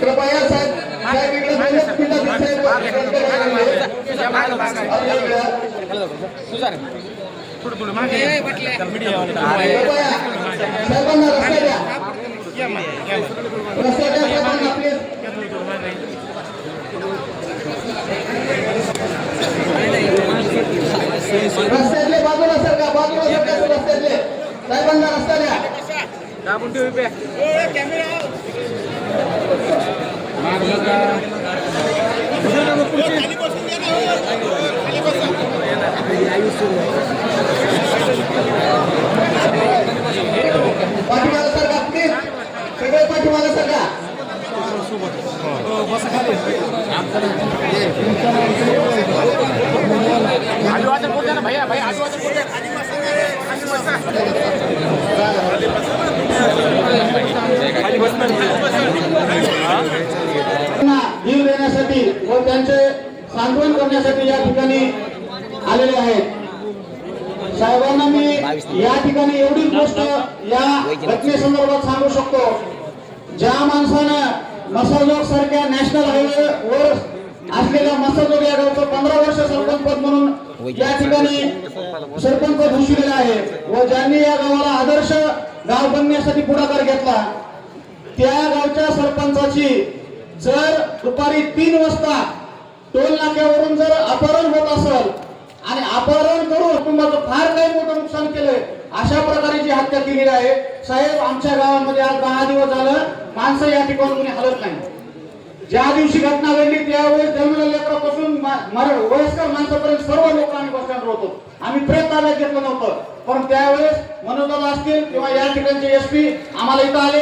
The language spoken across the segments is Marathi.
कृपया साहेब. साहेब इकडे. कृपया. साहेबांना रस्ता द्या. रस्ता द्या साहेबांना प्लीज रस्त्यातले बाजूला सरका बाजूला सरका रस्त्यातले. साहेबांना रस्ता द्या. पाठीमागे सरका प्लीज सगळे पाठीमागे सरका जीव देण्यासाठी व त्यांचे सांत्वन करण्यासाठी या ठिकाणी आलेले आहेत. साहेबांना मी या ठिकाणी एवढीच गोष्ट या घटनेसंदर्भात सांगू शकतो. ज्या माणसानं मसाजोग सारख्या नॅशनल हायवे वर असलेल्या मसाजोग या गावचं पंधरा वर्ष सरपंच पद म्हणून या ठिकाणी सरपंच पद भूषविलेलं आहे व ज्यांनी या गावाला आदर्श गाव बनण्यासाठी पुढाकार घेतला त्या गावच्या सरपंचाची जर दुपारी तीन वाजता टोल नाक्यावरून जर अपहरण होत असेल आणि अपहरण करून कुटुंबाचं फार काही मोठं नुकसान केलंय अशा प्रकारे जी हत्या केलेली आहे साहेब आमच्या गावामध्ये आज दहा दिवस झालं माणसं या ठिकाणी कोणी हलत नाही. ज्या दिवशी घटना घडली त्यावेळेस जन्मलेल्या लेकरापासून मा- वयस्कर माणसापर्यंत सर्व लोक आम्ही बस स्टँड होतो आम्ही प्रेत ताब्यात घेतलं नव्हतं. पण त्यावेळेस मनोजदादा असतील किंवा या ठिकाणचे एस आम्हाला इथं आले.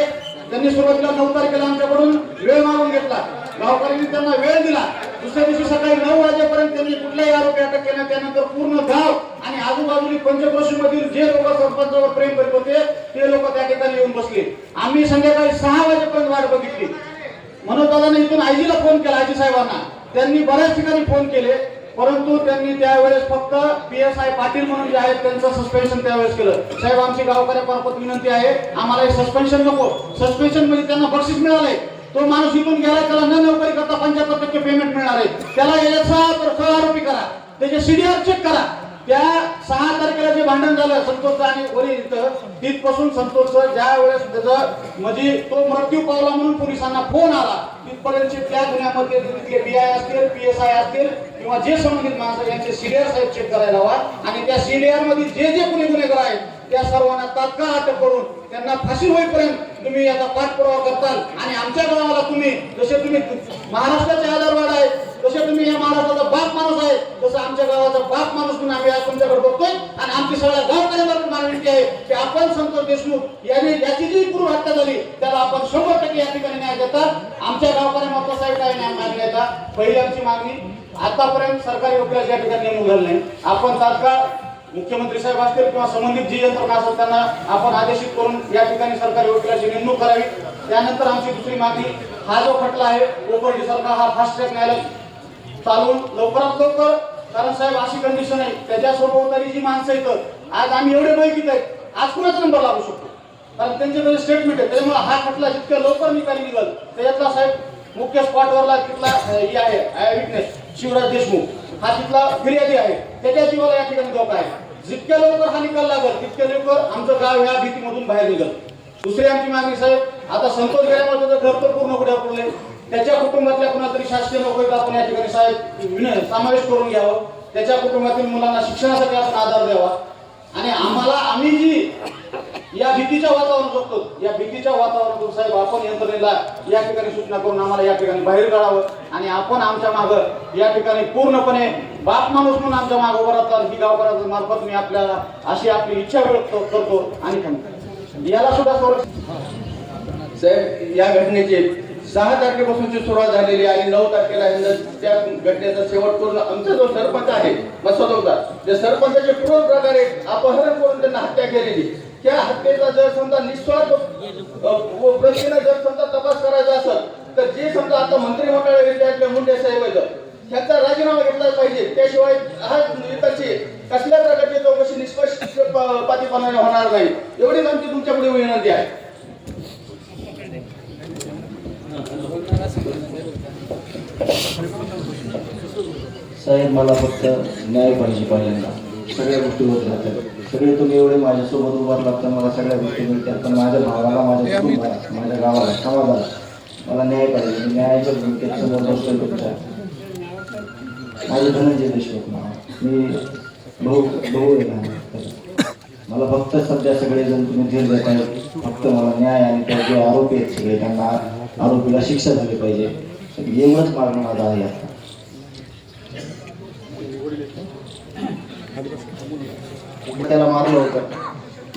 त्यांनी सुरुवातीला नऊ तारखेला आमच्याकडून वेळ मागून घेतला. गावकऱ्यांनी त्यांना वेळ दिला. दुसऱ्या दिवशी सकाळी नऊ वाजेपर्यंत त्यांनी कुठल्याही आरोपी अटक केला त्यानंतर पूर्ण गाव आणि आजूबाजूला पंचक्रोशी मधील जे लोक सरपंचावर प्रेम करीत होते ते लोक त्या ठिकाणी येऊन बसले. आम्ही संध्याकाळी सहा वाजेपर्यंत वाट बघितली. मनोजदादाने इथून आयजीला फोन केला आयजी साहेबांना. त्यांनी बऱ्याच ठिकाणी फोन केले परंतु त्यांनी त्यावेळेस फक्त पी एस आय पाटील म्हणून जे आहेत त्यांचं सस्पेन्शन त्यावेळेस केलं. साहेब आमची गावकऱ्यामार्फत विनंती आहे आम्हाला हे सस्पेन्शन नको. सस्पेन्शन म्हणजे त्यांना बक्षीस मिळालंय. तो माणूस इथून गेला त्याला न नोकरी करता पंच्याहत्तर टक्के पेमेंट मिळणार आहे. त्याला सहा तर सह आरोपी करा. त्याचे सीडीआर चेक करा. त्या सहा तारखेला जे भांडण झालं संतोष आणि वरील इथं तिथपासून संतोषचं ज्या वेळेस त्याचं म्हणजे तो मृत्यू पावला म्हणून पोलिसांना फोन आला तिथपर्यंतचे त्या गुन्ह्यामध्ये तिथले बी आय असतील पी एस आय असतील किंवा जे संबंधित माणसं यांचे सीडीआर साहेब चेक करायला हवा आणि त्या सीडीआरमध्ये जे जे कुणी गुन्हेगार आहेत त्या सर्वांना तात्काळ अटक करून त्यांना फाशी होईपर्यंत तुम्ही याचा पाठपुरावा करताल. आणि आमच्या गावाला तुम्ही जसे तुम्ही महाराष्ट्राचे आधारवाड आहे जसे तुम्ही या महाराष्ट्राचा बाप माणूस आहे तसं आमच्या गावाचा बाप माणूस म्हणून आम्ही आज तुमच्याकडे बघतोय. आणि आमची सगळ्या गावकऱ्यांना मागणी आहे की आपण संतोष देशमुख यांनी याची जी पूर्व हत्या झाली त्याला आपण शंभर टक्के या ठिकाणी न्याय देतात आमच्या गावकऱ्या कसा आहे काय न्याय मागणी येतात पहिली आमची मागणी आतापर्यंत सरकारी वकिलाच्या या ठिकाणी नेमून झाली नाही. आपण तात्काळ मुख्यमंत्री साहेब असतील किंवा संबंधित जी यंत्रणा असेल त्यांना आपण आदेशित करून या ठिकाणी सरकारी वकिलाची नेमणूक करावी. त्यानंतर आमची दुसरी मागणी हा जो खटला आहे कोपर्डी सरकार हा फास्ट ट्रॅक न्यायालय चालवून लवकरात लवकर कारण साहेब अशी कंडिशन आहे त्याच्यासोबत तरी जी माणसं येतं आज आम्ही एवढे बैकीत आहेत आज कुणाचा नंबर लागू शकतो? कारण त्यांच्याकडे स्टेटमेंट आहे त्याच्यामुळे हा खटला जितक्या लवकर निकाली निघाल त्याच्यातला साहेब मुख्य स्पॉटवरला तिथला हे आहे आय विटनेस शिवराज देशमुख. हा तिथला फिर्यादी आहे. त्याच्या जीवाला या ठिकाणी धोका आहे. जितक्या लवकर हा निकाल लागल तितक्या लवकर आमचं गाव ह्या भीतीमधून बाहेर निघल. दुसरी आमची मागणी साहेब आता संतोष गेल्यामुळे त्याचं घर तर पूर्ण कुठे पडले त्याच्या कुटुंबातल्या कुणा तरी शासकीय नोकरीत आपण या ठिकाणी साहेब समावेश करून घ्यावं. त्याच्या कुटुंबातील मुलांना शिक्षणासाठी आपण आधार द्यावा आणि आम्हाला आम्ही जी या भीतीच्या वातावरण जगतो या भीतीच्या वातावरणातून साहेब आपण यंत्रणेला या ठिकाणी सूचना करून आम्हाला या ठिकाणी बाहेर काढावं आणि आपण आमच्या मागं या ठिकाणी पूर्णपणे बाप माणूस म्हणून आमच्या मागं उभं राहतात. ही गावकऱ्याच्या मार्फत मी आपल्याला अशी आपली इच्छा व्यक्त करतो आणि याला सुद्धा संरक्षण साहेब या घटनेचे सहा तारखेपासूनची सुरुवात झालेली आहे आणि नऊ तारखेला त्या घटनेचा शेवट करून आमचा जो सरपंच आहे मसोदवचा त्या सरपंचाचे क्रूर प्रकारे अपहरण करून त्यांना हत्या केलेली. त्या हत्येचा जर समजा निस्वार्थ प्रश्न जर समजा तपास करायचा असेल तर जे समजा आता मंत्रिमंडळ मुंडे साहेब त्यांचा ह्याचा राजीनामा घेतला पाहिजे. त्याशिवाय हा इतरची कसल्या प्रकारची चौकशी निष्पक्षपातीपणाने होणार नाही. एवढीच आमची तुमच्यापुढे विनंती आहे. साहेब मला फक्त न्याय पाहिजे पहिल्यांदा. सगळ्या गोष्टी होत राहतात सगळे तुम्ही एवढे माझ्यासोबत उभार लागता मला सगळ्या गोष्टी मिळतात. पण माझ्या भावाला माझ्या कुटुंबाला माझ्या गावाला समाजाला मला न्याय पाहिजे न्यायाच्या भूमिकेत समोर बसतोय तुमच्या. माझे धनंजय देशमुख नाव मी भाऊ भाऊ. मला फक्त सध्या सगळेजण तुम्ही धीर देत आहे फक्त मला न्याय आणि त्या जे आरोपी आहेत सगळे त्यांना आरोपीला शिक्षा झाली पाहिजे. एवढंच मागणं माझं आहे आता. त्याला मारलं होतं.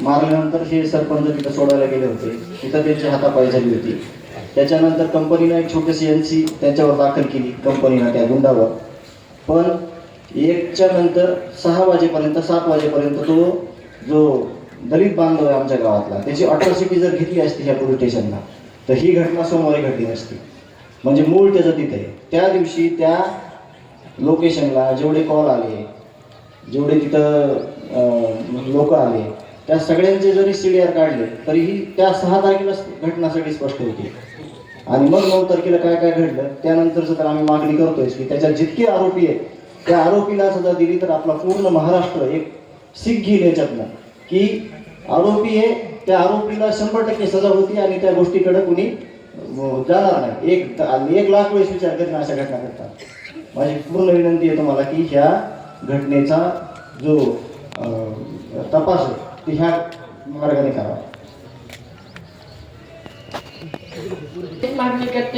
मारल्यानंतर हे सरपंच तिथं सोडायला गेले होते. तिथं त्यांची हातापाय झाली होती. त्याच्यानंतर कंपनीनं एक छोटीशी एन सी त्याच्यावर दाखल केली कंपनीनं त्या गुंडावर. पण एकच्या नंतर सहा वाजेपर्यंत सात वाजेपर्यंत तो जो दलित बांधव आहे आमच्या गावातला त्याची अट्रॉसिटी जर घेतली असती ह्या पोलीस स्टेशनला तर ही घटना सोमवारी घडली नसती. म्हणजे मूळ त्याचं तिथे आहे. त्या दिवशी त्या लोकेशनला जेवढे कॉल आले जेवढे तिथं लोक आले. त्या सगळ्यांचे जरी सी डी आर काढले तरीही त्या सहा तारखेला घटना सगळी स्पष्ट होती. आणि मग नऊ तारखेला काय काय घडलं त्यानंतरच तर आम्ही मागणी करतोय की त्याच्यात जितके आरोपी आहेत त्या आरोपीला सजा दिली तर आपला पूर्ण महाराष्ट्र एक सीख घेईल याच्यातनं. की आरोपी हे त्या आरोपीला शंभर टक्के सजा होती आणि त्या गोष्टीकडे कुणी जाणार नाही. एक एक लाख वेळेस विचार करीन अशा घटना करतात माझी पूर्ण विनंती आहे तुम्हाला की ह्या घटनेचा जो तपास आहे ह्या मार्गाने करावा मागणी करते.